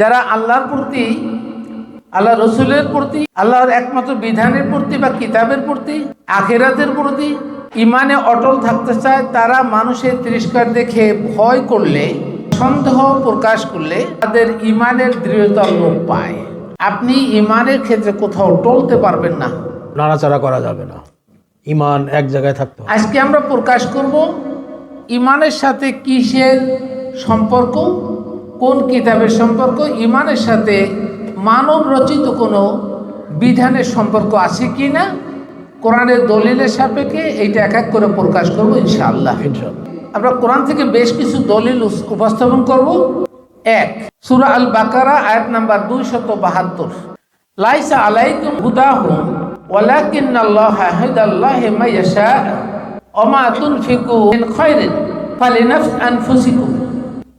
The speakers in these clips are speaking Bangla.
যারা আল্লাহর প্রতি আল্লাহ রসুলের প্রতি আল্লাহর একমাত্র বিধানের প্রতি বা কিতাবের প্রতি আখেরাতের প্রতি ইমানে অটল থাকতে চায় তারা মানুষের তিরস্কার দেখে ভয় করলে সন্দেহ প্রকাশ করলে তাদের ইমানের দৃঢ়তা লোপ পায়। আপনি ইমানের ক্ষেত্রে কোথাও টলতে পারবেন না। নাড়াচাড়া করা যাবে না। ইমান এক জায়গায় থাকতে আজকে আমরা প্রকাশ করব ইমানের সাথে কিসের সম্পর্ক? কোন কিতাবের সম্পর্ক? ইমানের সাথে মানব রচিত কোনো বিধানের সম্পর্ক আছে কি না কোরআনের দলিলের সাপেক্ষে এইটা এক এক করে প্রকাশ করব ইনশাআল্লাহ। আমরা কোরআন থেকে বেশ কিছু দলিল উপস্থাপন করব। এক সুরা আল বাকারা আয়াত নাম্বার দুই শত বাহাত্তর। লাইসা আলাইকুম হুদাহুম ওয়ালাকিন আল্লাহ হাদাল্লাহ মা ইয়াশা ওমা তুনফিকু মিন খায়রিন ফালিনাফস আনফুসিকুম।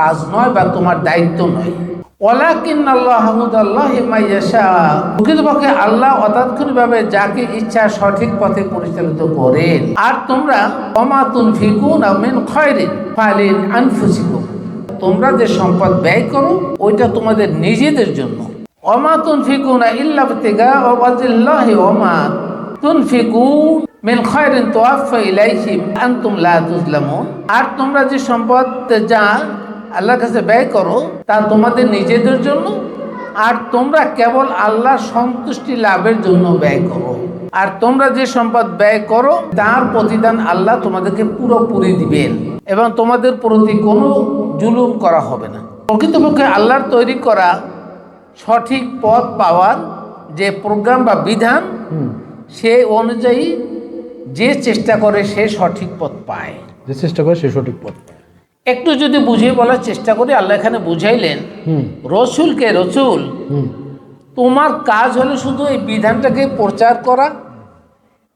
কাজ নয় বা তোমার দায়িত্ব নয়। ওয়ালাকিন আল্লাহ হুদাল্লাহ মাইয়াশা প্রকৃতপক্ষে আল্লাহ অতাৎক্ষণিকভাবে যাকে ইচ্ছা সঠিক পথে পরিচালিত করেন। আর তোমরা অমাতুন ফিকুন মিন খয়রিন ফালিন আনফুসিকুম। তোমরা যে সম্পদ ব্যয় করো, ওইটা তোমাদের নিজেদের জন্য। অমা তুনফিকুনা ইল্লা ইবতিগা ওয়াজিল্লাহি ওমা তুনফিকুন মিন খায়রিন তুওয়াফা ইলাইহিম আনতুম লা তুজলামুন আর তোমরা যে সম্পদ যা আল্লাহর কাছে ব্যয় করো তা তোমাদের নিজেদের জন্য আর তোমরা কেবল আল্লাহর সন্তুষ্টি লাভের জন্য ব্যয় করো। আর তোমরা যে সম্পদ ব্যয় করো তার প্রতিদান আল্লাহ তোমাদেরকে পুরোপুরি দিবেন এবং তোমাদের প্রতি কোনো জুলুম করা হবে না। প্রকৃতপক্ষে আল্লাহর তৈরি করা সঠিক পথ পাওয়ার যে প্রোগ্রাম বা বিধান সে অনুযায়ী যে চেষ্টা করে সে সঠিক পথ পায়। যে চেষ্টা করে সে সঠিক পথ একটু যদি বুঝিয়ে বলার চেষ্টা করি আল্লাহ এখানে বুঝাইলেন রসুলকে রসুল হুম। তোমার কাজ হলো শুধু এই বিধানটাকে প্রচার করা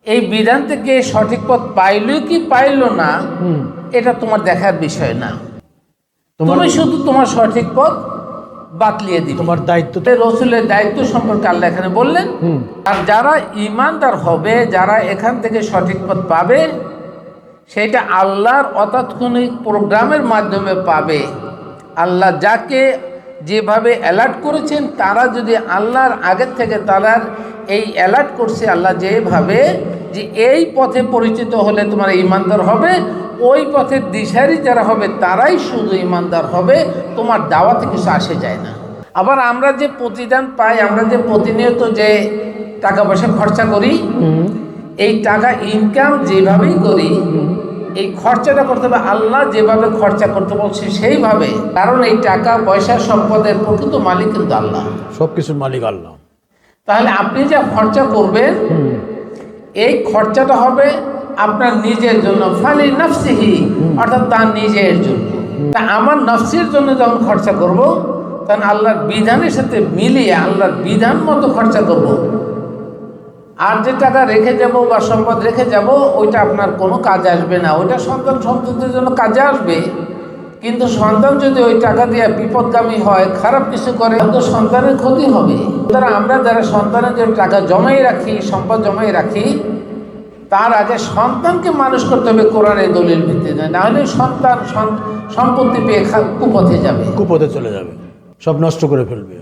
এই বিধান থেকে সঠিক পথ পাইল কি পাইল না এটা তোমার দেখার বিষয় না। তুমি শুধু তোমার সঠিক পথ বাতলিয়ে দিবে। তোমার দায়িত্ব রসুলের দায়িত্ব সম্পর্কে আল্লাহ এখানে বললেন আর যারা ইমানদার হবে যারা এখান থেকে সঠিক পথ পাবে সেটা আল্লাহর অতাৎক্ষণিক প্রোগ্রামের মাধ্যমে পাবে। আল্লাহ যাকে যেভাবে অ্যালার্ট করেছেন, তারা যদি আল্লাহর আগের থেকে তারার এই অ্যালার্ট করছে, আল্লাহ যেভাবে যে এই পথে পরিচিত হলে তোমার ইমানদার হবে, ওই পথের দিশারি যারা হবে, তারাই শুধু ইমানদার হবে, তোমার দাওয়াতে কিছু আসে যায় না। আবার আমরা যে প্রতিদান পাই, আমরা যে প্রতিনিয়ত যে টাকা পয়সা খরচা করি এই টাকা ইনকাম যেভাবেই করি এই খরচাটা করতে হবে আল্লাহ যেভাবে খরচা করতে বলছে সেইভাবে। কারণ এই টাকা পয়সা সম্পদের প্রকৃত মালিক কিন্তু আল্লাহ। সব কিছুর মালিক আল্লাহ। তাহলে আপনি যা খরচা করবেন এই খরচাটা হবে আপনার নিজের জন্য। ফালি নফসিহি অর্থাৎ তার নিজের জন্য। তা আমার নফসির জন্য যখন খরচা করব তখন আল্লাহর বিধানের সাথে মিলিয়ে আল্লাহর বিধান মতো খরচা করব। আর যে টাকা রেখে যাব বা সম্পদ রেখে যাব, ওইটা আপনার কোনো কাজে আসবে না। ওইটা সন্তান সন্ততির জন্য কাজে আসবে। কিন্তু সন্তান যদি ওই টাকা দিয়ে বিপদগামী হয়, খারাপ কিছু করে তো সন্তানের ক্ষতি হবে। সুতরাং আমরা যারা সন্তানের জন্য টাকা জমাই রাখি, সম্পদ জমাই রাখি, তার আগে সন্তানকে মানুষ করতে হবে কোরআনের দলিল ভিত্তিতে। না হলে সন্তান সম্পত্তি পেয়ে কুপথে যাবে। কুপথে চলে যাবে। সব নষ্ট করে ফেলবে।